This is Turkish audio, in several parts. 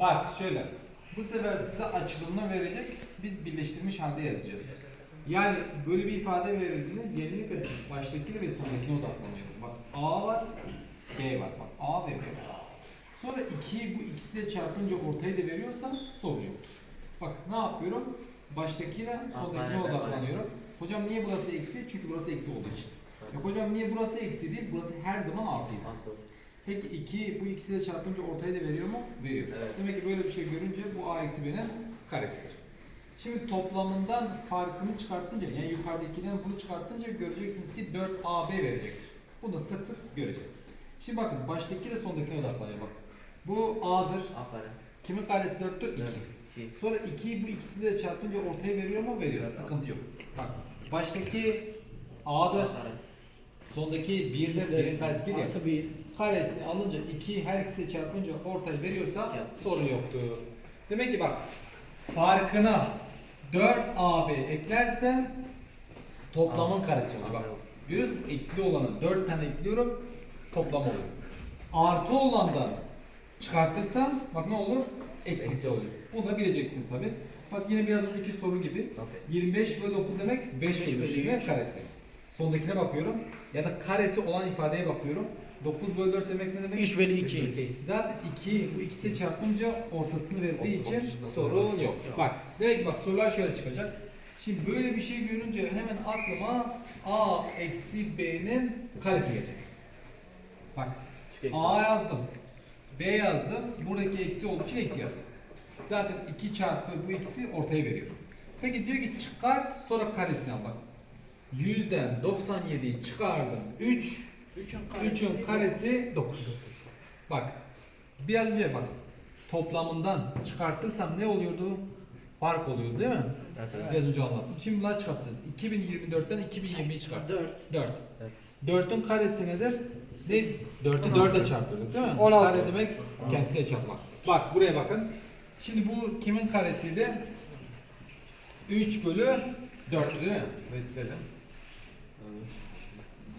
Bak şöyle. Bu sefer size açılımını verecek. Biz birleştirmiş halde yazacağız. Yani böyle bir ifade verildiğinde genellikle baştakini ve sondakine odaklanıyoruz. Bak A var, B var. Bak A ve B var. Sonra 2'yi bu ikisiyle çarpınca ortayı da veriyorsa sorun yoktur. Bak ne yapıyorum? Baştakiyle sondakine odaklanıyorum. Hocam niye burası eksi? Çünkü burası eksi olduğu için. Yok hocam niye burası eksi değil? Burası her zaman artıydı. Peki 2 bu ikisiyle çarpınca ortayı da veriyor mu? Veriyor. Evet. Demek ki böyle bir şey görünce bu a eksi b'nin karesidir. Şimdi toplamından farkını çıkartınca yani yukarıdakinden bunu çıkartınca göreceksiniz ki 4ab verecektir. Bunu da sık sık göreceğiz. Şimdi bakın baştaki de sondakine odaklanıyor bak. Bu a'dır. Aferin. Kimin karesi 4'tür? 2. İki. Sonra 2'yi bu ikisiyle çarpınca ortaya veriyor mu? Veriyor. Evet. Sıkıntı yok. Bak baştaki a'dır. Aferin. Sondaki 1'dir. Birin karesi 1 ya. Artı bir. Karesi alınca 2 her ikisi çarpınca ortaya veriyorsa İki. sorun yoktu. Demek ki bak farkına 4AB eklersem toplamın karesi oluyor. Bak görüyorsun eksili olanı 4 tane ekliyorum toplam oluyor. Artı olandan çıkartırsam bak ne olur? Eksisi oluyor. Bunu da bileceksiniz tabi. Bak yine biraz önceki soru gibi. Okey. 25 bölü 9 demek 5 bölü 3 demek karesi. Sondakine bakıyorum. Ya da karesi olan ifadeye bakıyorum. 9 bölü 4 demek ne demek? 3 bölü 2. Zaten 2 bu ikisi çarpınca ortasını verdiği için sorun sorun yok. Bak demek ki bak sorular şöyle çıkacak. Şimdi böyle bir şey görünce hemen aklıma a eksi b'nin karesi gelecek. Bak a yazdım. B yazdım. Buradaki eksi olduğu için eksi yazdım. Zaten 2 çarpı bu ikisi ortaya veriyor. Peki diyor ki çıkart sonra karesini al bak. 100'den 97'yi çıkardım. 3 3'ün karesi 9. Bak biraz önce bak toplamından çıkartırsam ne oluyordu? Fark oluyordu değil mi? Evet. Biraz önce anlattım. Şimdi bunları çıkartacağız. 2024'ten 2020'yi çıkart. 4. 4. Evet. 4'ün karesi nedir? Ne? 4'ü 4'e çarptırdık değil mi? 16. Kare demek kendisine çarpmak. Bak buraya bakın. Şimdi bu kimin karesiydi? 3 bölü 4 değil mi? Vesile'de.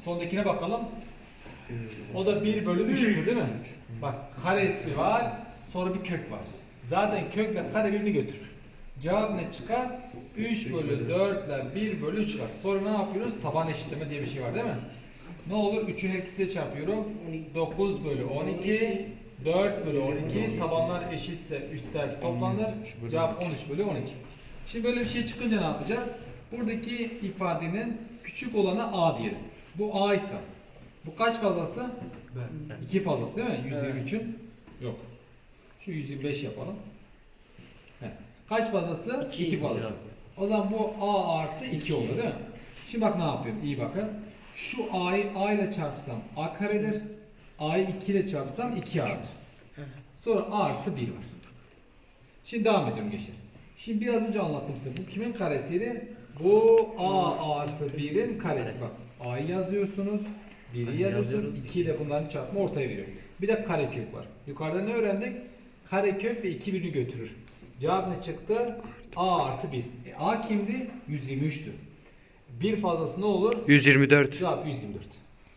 Sondakine bakalım. O da 1 bölü 3'tür değil mi? Bak karesi var, sonra bir kök var. Zaten kökle kare birbirini götürür. Cevap ne çıkar? 3 bölü 4 ile 1 bölü 3 çıkar. Sonra ne yapıyoruz? Taban eşitleme diye bir şey var değil mi? Ne olur? 3'ü her ikisiyle çarpıyorum. 9 bölü 12, 4 bölü 12. Tabanlar eşitse üstler toplanır. Cevap 13 bölü 12. Şimdi böyle bir şey çıkınca ne yapacağız? Buradaki ifadenin küçük olanı A diyelim. Bu A ise bu kaç fazlası? 2 fazlası değil mi? 123'ün yok. Şu 125 yapalım. He. Kaç fazlası? İki 2 fazlası. O zaman bu A artı 2 olur değil mi? Şimdi bak ne yapıyorum? İyi bakın. Şu A'yı A ile çarpsam A karedir. A'yı 2 ile çarpsam 2 A'dır. Sonra A artı 1 var. Şimdi devam ediyorum gençler. Şimdi biraz önce anlattım size. Bu kimin karesiydi? Bu A artı 1'in karesi. Bak A'yı yazıyorsunuz. 1'i yazıyorsunuz. 2'yi de bunların çarpımı ortaya veriyor. Bir de karekök var. Yukarıda ne öğrendik? Karekök ve 2 birini götürür. Cevap ne çıktı? A artı 1. E, A kimdi? 123'tü. Bir fazlası ne olur? 124. Cevap 124.